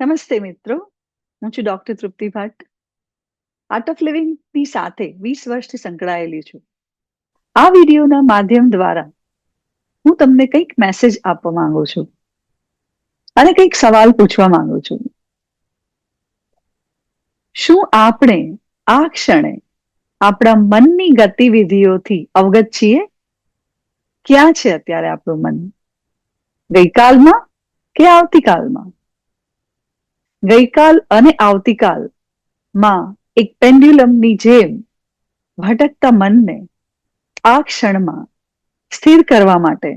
નમસ્તે મિત્રો, હું છું doctor Trupti Bhatt. Art of લિવિંગની સાથે વીસ વર્ષથી સંકળાયેલી છું. આ વિડીયોના માધ્યમ દ્વારા હું તમને કંઈક મેસેજ આપવા માંગુ છું અને કંઈક સવાલ પૂછવા માંગુ છું. શું આપણે આ ક્ષણે આપણા મનની ગતિવિધિઓથી અવગત છીએ? ક્યાં છે અત્યારે આપણું મન? ગઈકાલમાં કે આવતીકાલમાં? ગઈકાલ અને આવતીકાલમાં એક પેન્ડ્યુલમની જેમ ભટકતા મનને આ ક્ષણમાં સ્થિર કરવા માટે,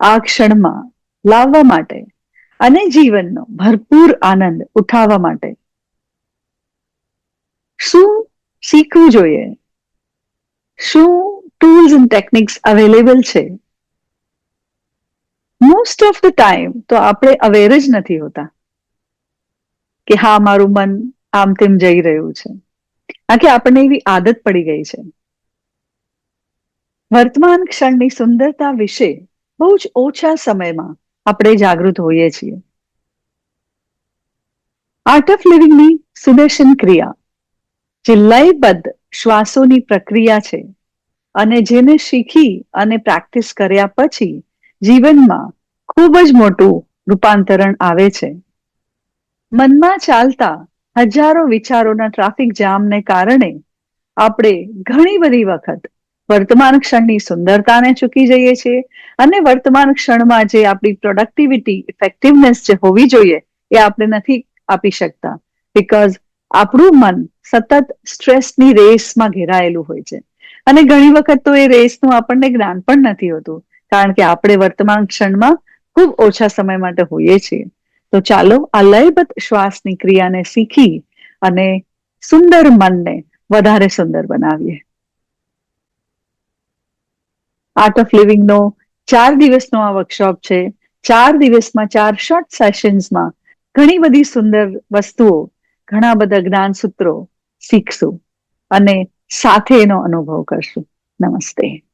આ ક્ષણમાં લાવવા માટે અને જીવનનો ભરપૂર આનંદ ઉઠાવવા માટે શું શીખવું જોઈએ? શું ટૂલ્સ એન્ડ ટેકનિક્સ અવેલેબલ છે? મોસ્ટ ઓફ ધ ટાઈમ તો આપણે અવેર જ નથી હોતા. કે હા, મારું મન આમ તેમ જઈ રહ્યું છે. કે આપણને એવી આદત પડી ગઈ છે. વર્તમાન ક્ષણની સુંદરતા વિશે બહુ જ ઓછા સમયમાં આપણે જાગૃત હોઈએ છીએ. આર્ટ ઓફ લિવિંગની સુદર્શન ક્રિયા, જે લયબદ્ધ શ્વાસોની પ્રક્રિયા છે અને જેને શીખી અને પ્રેક્ટિસ કર્યા પછી જીવનમાં ખૂબ જ મોટું રૂપાંતરણ આવે છે. મનમાં ચાલતા હજારો વિચારોના ટ્રાફિક જામને કારણે આપણે ઘણી બધી વખત વર્તમાન ક્ષણની સુંદરતાને ચૂકી જઈએ છીએ અને વર્તમાન ક્ષણમાં જે આપણી પ્રોડક્ટિવિટી ઇફેક્ટિવનેસ જે હોવી જોઈએ એ આપણે નથી આપી શકતા. બિકોઝ આપણું મન સતત સ્ટ્રેસની રેસમાં ઘેરાયેલું હોય છે. અને ઘણી વખત તો એ રેસનું આપણને જ્ઞાન પણ નથી હોતું. કારણ કે આપણે વર્તમાન ક્ષણમાં ખૂબ ઓછા સમય માટે હોઈએ છીએ. તો ચાલો આ લયબદ્ધ શ્વાસની ક્રિયાને શીખી અને સુંદર મનને વધારે સુંદર બનાવીએ. આર્ટ ઓફ લિવિંગનો ચાર દિવસનો આ વર્કશોપ છે. ચાર દિવસમાં, ચાર શોર્ટ સેશન્સમાં ઘણી બધી સુંદર વસ્તુઓ, ઘણા બધા જ્ઞાન સૂત્રો શીખશું અને સાથે એનો અનુભવ કરશું. નમસ્તે.